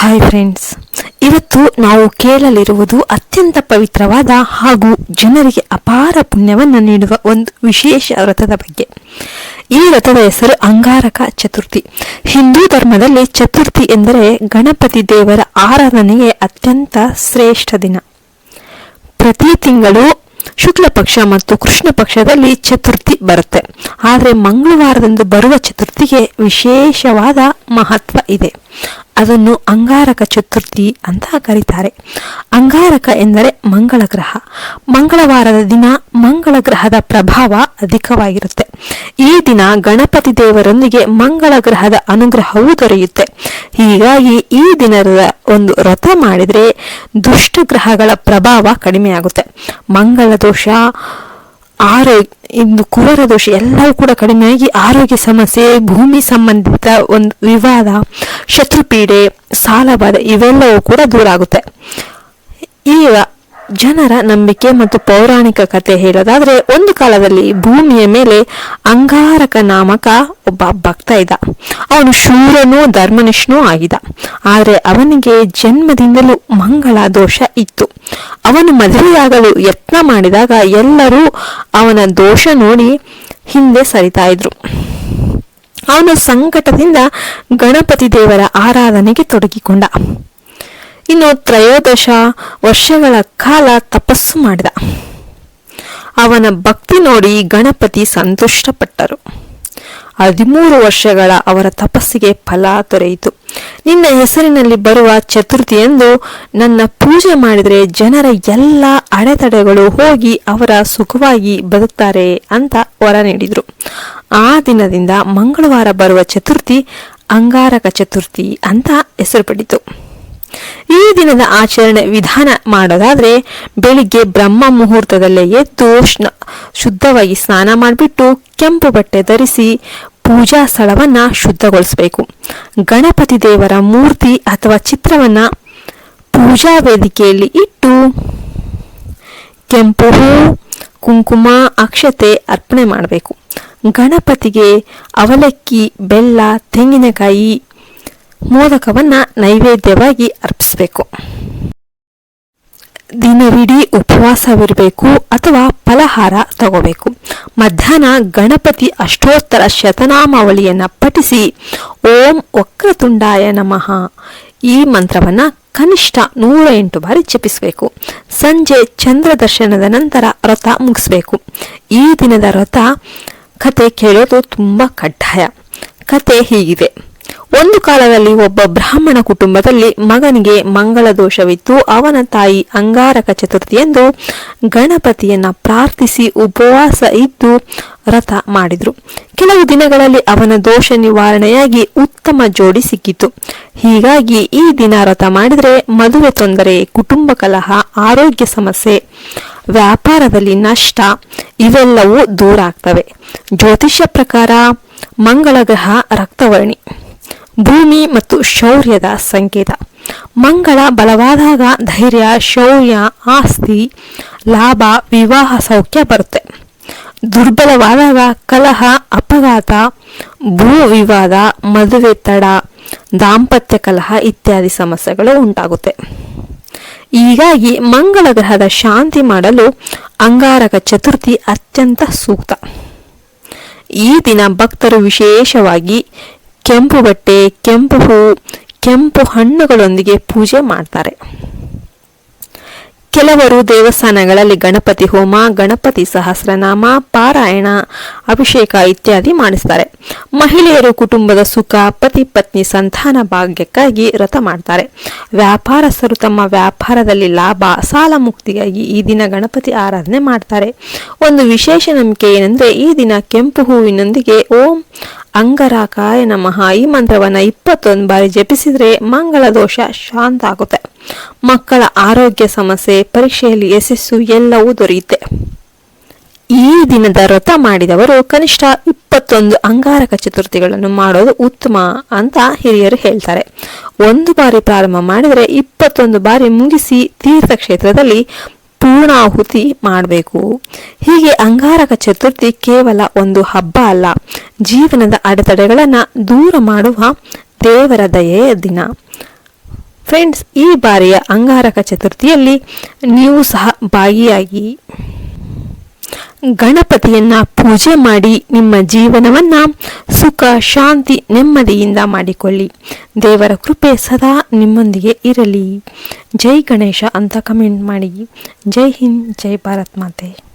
Hi friends ಇವತ್ತು ನಾವು ಕೇಳಲಿರುವುದು ಅತ್ಯಂತ ಪವಿತ್ರವಾದ ಹಾಗೂ ಜನರಿಗೆ ಅಪಾರ ಪುಣ್ಯವನ್ನು ನೀಡುವ ಒಂದು ವಿಶೇಷ ವ್ರತದ ಬಗ್ಗೆ. ಈ ವ್ರತದ ಹೆಸರು ಅಂಗಾರಕ ಚತುರ್ಥಿ. ಹಿಂದೂ ಧರ್ಮದಲ್ಲಿ ಚತುರ್ಥಿ ಎಂದರೆ ಗಣಪತಿ ದೇವರ ಆರಾಧನೆಗೆ ಅತ್ಯಂತ ಶ್ರೇಷ್ಠ ದಿನ. ಪ್ರತಿ ತಿಂಗಳು ಶುಕ್ಲ ಪಕ್ಷ ಮತ್ತು ಕೃಷ್ಣ ಪಕ್ಷದಲ್ಲಿ ಚತುರ್ಥಿ ಬರುತ್ತೆ. ಆದರೆ ಮಂಗಳವಾರದಂದು ಬರುವ ಚತುರ್ಥಿಗೆ ವಿಶೇಷವಾದ ಮಹತ್ವ ಇದೆ. ಅದನ್ನು ಅಂಗಾರಕ ಚತುರ್ಥಿ ಅಂತ ಕರೀತಾರೆ. ಅಂಗಾರಕ ಎಂದರೆ ಮಂಗಳ ಗ್ರಹ. ಮಂಗಳವಾರದ ದಿನ ಮಂಗಳ ಗ್ರಹದ ಪ್ರಭಾವ ಅಧಿಕವಾಗಿರುತ್ತೆ. ಈ ದಿನ ಗಣಪತಿ ದೇವರೊಂದಿಗೆ ಮಂಗಳ ಗ್ರಹದ ಅನುಗ್ರಹವೂ ದೊರೆಯುತ್ತೆ. ಹೀಗಾಗಿ ಈ ದಿನದ ಒಂದು ವ್ರತ ಮಾಡಿದರೆ ದುಷ್ಟ ಗ್ರಹಗಳ ಪ್ರಭಾವ ಕಡಿಮೆಯಾಗುತ್ತೆ. ಮಂಗಳ ದೋಷ ಆರೋಗ್ಯ, ಇಂದು ಕುವರ ದೋಷ ಎಲ್ಲವೂ ಕೂಡ ಕಡಿಮೆಯಾಗಿ ಆರೋಗ್ಯ ಸಮಸ್ಯೆ, ಭೂಮಿ ಸಂಬಂಧಿತ ಒಂದು ವಿವಾದ, ಶತ್ರುಪೀಡೆ, ಸಾಲಬಾಧೆ ಇವೆಲ್ಲವೂ ಕೂಡ ದೂರ ಆಗುತ್ತೆ. ಈಗ ಜನರ ನಂಬಿಕೆ ಮತ್ತು ಪೌರಾಣಿಕ ಕಥೆ ಹೇಳೋದಾದ್ರೆ ಒಂದು ಕಾಲದಲ್ಲಿ ಭೂಮಿಯ ಮೇಲೆ ಅಂಗಾರಕ ನಾಮಕ ಒಬ್ಬ ಭಕ್ತ ಇದ್ದ. ಅವನು ಶೂರನೂ ಧರ್ಮನಿಷ್ಠನೂ ಆಗಿದ್ದ. ಆದರೆ ಅವನಿಗೆ ಜನ್ಮದಿಂದಲೂ ಮಂಗಳ ದೋಷ ಇತ್ತು. ಅವನು ಮದುವೆಯಾಗಲು ಯತ್ನ ಮಾಡಿದಾಗ ಎಲ್ಲರೂ ಅವನ ದೋಷ ನೋಡಿ ಹಿಂದೆ ಸರಿತಾ ಇದ್ರು. ಅವನು ಸಂಕಟದಿಂದ ಗಣಪತಿ ದೇವರ ಆರಾಧನೆಗೆ ತೊಡಗಿಕೊಂಡ. ಇನ್ನು ತ್ರಯೋದಶ ವರ್ಷಗಳ ಕಾಲ ತಪಸ್ಸು ಮಾಡಿದ. ಅವನ ಭಕ್ತಿ ನೋಡಿ ಗಣಪತಿ ಸಂತುಷ್ಟಪಟ್ಟರು. ಹದಿಮೂರು ವರ್ಷಗಳ ಅವರ ತಪಸ್ಸಿಗೆ ಫಲ ದೊರೆಯಿತು. ನಿನ್ನ ಹೆಸರಿನಲ್ಲಿ ಬರುವ ಚತುರ್ಥಿ ಎಂದು ನನ್ನ ಪೂಜೆ ಮಾಡಿದರೆ ಜನರ ಎಲ್ಲ ಅಡೆತಡೆಗಳು ಹೋಗಿ ಅವರ ಸುಖವಾಗಿ ಬದುಕ್ತಾರೆ ಅಂತ ವರ ನೀಡಿದರು. ಆ ದಿನದಿಂದ ಮಂಗಳವಾರ ಬರುವ ಚತುರ್ಥಿ ಅಂಗಾರಕ ಚತುರ್ಥಿ ಅಂತ ಹೆಸರು ಪಡಿತು ಈ ದಿನದ ಆಚರಣೆ ವಿಧಾನ ಮಾಡೋದಾದ್ರೆ ಬೆಳಿಗ್ಗೆ ಬ್ರಹ್ಮ ಮುಹೂರ್ತದಲ್ಲೇ ಎದ್ದು ಶುದ್ಧವಾಗಿ ಸ್ನಾನ ಮಾಡಿಬಿಟ್ಟು ಕೆಂಪು ಬಟ್ಟೆ ಧರಿಸಿ ಪೂಜಾ ಸ್ಥಳವನ್ನ ಶುದ್ಧಗೊಳಿಸಬೇಕು. ಗಣಪತಿ ದೇವರ ಮೂರ್ತಿ ಅಥವಾ ಚಿತ್ರವನ್ನ ಪೂಜಾ ವೇದಿಕೆಯಲ್ಲಿ ಇಟ್ಟು ಕೆಂಪು ಕುಂಕುಮ, ಅಕ್ಷತೆ ಅರ್ಪಣೆ ಮಾಡಬೇಕು. ಗಣಪತಿಗೆ ಅವಲಕ್ಕಿ, ಬೆಲ್ಲ, ತೆಂಗಿನಕಾಯಿ ಮೋದಕವನ್ನ ನೈವೇದ್ಯವಾಗಿ ಅರ್ಪಿಸಬೇಕು ದಿನವಿಡೀ ಉಪವಾಸವಿರಬೇಕು ಅಥವಾ ಫಲಹಾರ ತಗೋಬೇಕು. ಮಧ್ಯಾಹ್ನ ಗಣಪತಿ ಅಷ್ಟೋತ್ತರ ಶತನಾಮಾವಳಿಯನ್ನು ಪಠಿಸಿ, ಓಂ ವಕ್ರತುಂಡಾಯ ನಮಃ. ಈ ಮಂತ್ರವನ್ನ ಕನಿಷ್ಠ ನೂರ ಎಂಟು ಬಾರಿ ಜಪಿಸಬೇಕು. ಸಂಜೆ ಚಂದ್ರ ದರ್ಶನದ ನಂತರ ವ್ರತ ಮುಗಿಸ್ಬೇಕು. ಈ ದಿನದ ವ್ರತ ಕತೆ ಕೇಳೋದು ತುಂಬ ಕಡ್ಡಾಯ. ಕತೆ ಹೀಗಿದೆ. ಒಂದು ಕಾಲದಲ್ಲಿ ಒಬ್ಬ ಬ್ರಾಹ್ಮಣ ಕುಟುಂಬದಲ್ಲಿ ಮಗನಿಗೆ ಮಂಗಳ ದೋಷವಿತ್ತು. ಅವನ ತಾಯಿ ಅಂಗಾರಕ ಚತುರ್ಥಿಯಂದು ಗಣಪತಿಯನ್ನ ಪ್ರಾರ್ಥಿಸಿ ಉಪವಾಸ ಇದ್ದು ವ್ರತ ಮಾಡಿದ್ರು. ಕೆಲವು ದಿನಗಳಲ್ಲಿ ಅವನ ದೋಷ ನಿವಾರಣೆಯಾಗಿ ಉತ್ತಮ ಜೋಡಿ ಸಿಕ್ಕಿತು. ಹೀಗಾಗಿ ಈ ದಿನ ವ್ರತ ಮಾಡಿದರೆ ಮದುವೆ ತೊಂದರೆ, ಕುಟುಂಬ ಕಲಹ, ಆರೋಗ್ಯ ಸಮಸ್ಯೆ, ವ್ಯಾಪಾರದಲ್ಲಿ ನಷ್ಟ ಇವೆಲ್ಲವೂ ದೂರ ಆಗ್ತವೆ. ಜ್ಯೋತಿಷ್ಯ ಪ್ರಕಾರ ಮಂಗಳ ಗ್ರಹ ರಕ್ತವರ್ಣಿ. ಭೂಮಿ ಮತ್ತು ಶೌರ್ಯದ ಸಂಕೇತ. ಮಂಗಳ ಬಲವಾದಾಗ ಧೈರ್ಯ, ಶೌರ್ಯ, ಆಸ್ತಿ, ಲಾಭ, ವಿವಾಹ ಸೌಖ್ಯ ಬರುತ್ತೆ. ದುರ್ಬಲವಾದಾಗ ಕಲಹ, ಅಪಘಾತ, ಭೂ ವಿವಾದ, ಮದುವೆ ತಡ, ದಾಂಪತ್ಯ ಕಲಹ ಇತ್ಯಾದಿ ಸಮಸ್ಯೆಗಳು ಉಂಟಾಗುತ್ತೆ. ಹೀಗಾಗಿ ಮಂಗಳ ಗ್ರಹದ ಶಾಂತಿ ಮಾಡಲು ಅಂಗಾರಕ ಚತುರ್ಥಿ ಅತ್ಯಂತ ಸೂಕ್ತ. ಈ ದಿನ ಭಕ್ತರು ವಿಶೇಷವಾಗಿ ಕೆಂಪು ಬಟ್ಟೆ, ಕೆಂಪು ಹೂ, ಕೆಂಪು ಹಣ್ಣುಗಳೊಂದಿಗೆ ಪೂಜೆ ಮಾಡ್ತಾರೆ. ಕೆಲವರು ದೇವಸ್ಥಾನಗಳಲ್ಲಿ ಗಣಪತಿ ಹೋಮ, ಗಣಪತಿ ಸಹಸ್ರನಾಮ, ಪಾರಾಯಣ, ಅಭಿಷೇಕ ಇತ್ಯಾದಿ ಮಾಡಿಸ್ತಾರೆ. ಮಹಿಳೆಯರು ಕುಟುಂಬದ ಸುಖ, ಪತಿ ಪತ್ನಿ ಸಂತಾನ ಭಾಗ್ಯಕ್ಕಾಗಿ ವ್ರತ ಮಾಡ್ತಾರೆ. ವ್ಯಾಪಾರಸ್ಥರು ತಮ್ಮ ವ್ಯಾಪಾರದಲ್ಲಿ ಲಾಭ, ಸಾಲ ಮುಕ್ತಿಗಾಗಿ ಈ ದಿನ ಗಣಪತಿ ಆರಾಧನೆ ಮಾಡ್ತಾರೆ. ಒಂದು ವಿಶೇಷ ನಂಬಿಕೆ ಏನೆಂದ್ರೆ ಈ ದಿನ ಕೆಂಪು ಹೂವಿನೊಂದಿಗೆ ಓಂ ಅಂಗರಾಕಾಯ ನಮಃ. ಈ ಮಂತ್ರವನ್ನ ಇಪ್ಪತ್ತೊಂದು ಬಾರಿ ಜಪಿಸಿದ್ರೆ ಮಂಗಳ ದೋಷ ಶಾಂತ ಆಗುತ್ತೆ. ಮಕ್ಕಳ ಆರೋಗ್ಯ ಸಮಸ್ಯೆ, ಪರೀಕ್ಷೆಯಲ್ಲಿ ಯಶಸ್ಸು ಎಲ್ಲವೂ ದೊರೆಯುತ್ತೆ. ಈ ದಿನದ ವ್ರತ ಮಾಡಿದವರು ಕನಿಷ್ಠ ಇಪ್ಪತ್ತೊಂದು ಅಂಗಾರಕ ಚತುರ್ಥಿಗಳನ್ನು ಮಾಡೋದು ಉತ್ತಮ ಅಂತ ಹಿರಿಯರು ಹೇಳ್ತಾರೆ. ಒಂದು ಬಾರಿ ಪ್ರಾರಂಭ ಮಾಡಿದರೆ ಇಪ್ಪತ್ತೊಂದು ಬಾರಿ ಮುಗಿಸಿ ತೀರ್ಥಕ್ಷೇತ್ರದಲ್ಲಿ ಪೂರ್ಣಾಹುತಿ ಮಾಡಬೇಕು. ಹೀಗೆ ಅಂಗಾರಕ ಚತುರ್ಥಿ ಕೇವಲ ಒಂದು ಹಬ್ಬ ಅಲ್ಲ, ಜೀವನದ ಅಡೆತಡೆಗಳನ್ನು ದೂರ ಮಾಡುವ ದೇವರ ದಯೆಯ ದಿನ. ಫ್ರೆಂಡ್ಸ್ ಈ ಬಾರಿಯ ಅಂಗಾರಕ ಚತುರ್ಥಿಯಲ್ಲಿ ನೀವು ಸಹ ಭಾಗಿಯಾಗಿ. ಗಣಪತಿಯನ್ನ ಪೂಜೆ ಮಾಡಿ ನಿಮ್ಮ ಜೀವನವನ್ನ ಸುಖ, ಶಾಂತಿ, ನೆಮ್ಮದಿಯಿಂದ ಮಾಡಿಕೊಳ್ಳಿ. ದೇವರ ಕೃಪೆ ಸದಾ ನಿಮ್ಮೊಂದಿಗೆ ಇರಲಿ. ಜೈ ಗಣೇಶ ಅಂತ ಕಮೆಂಟ್ ಮಾಡಿ. ಜೈ ಹಿಂದ್, ಜೈ ಭಾರತ್ ಮಾತೆ.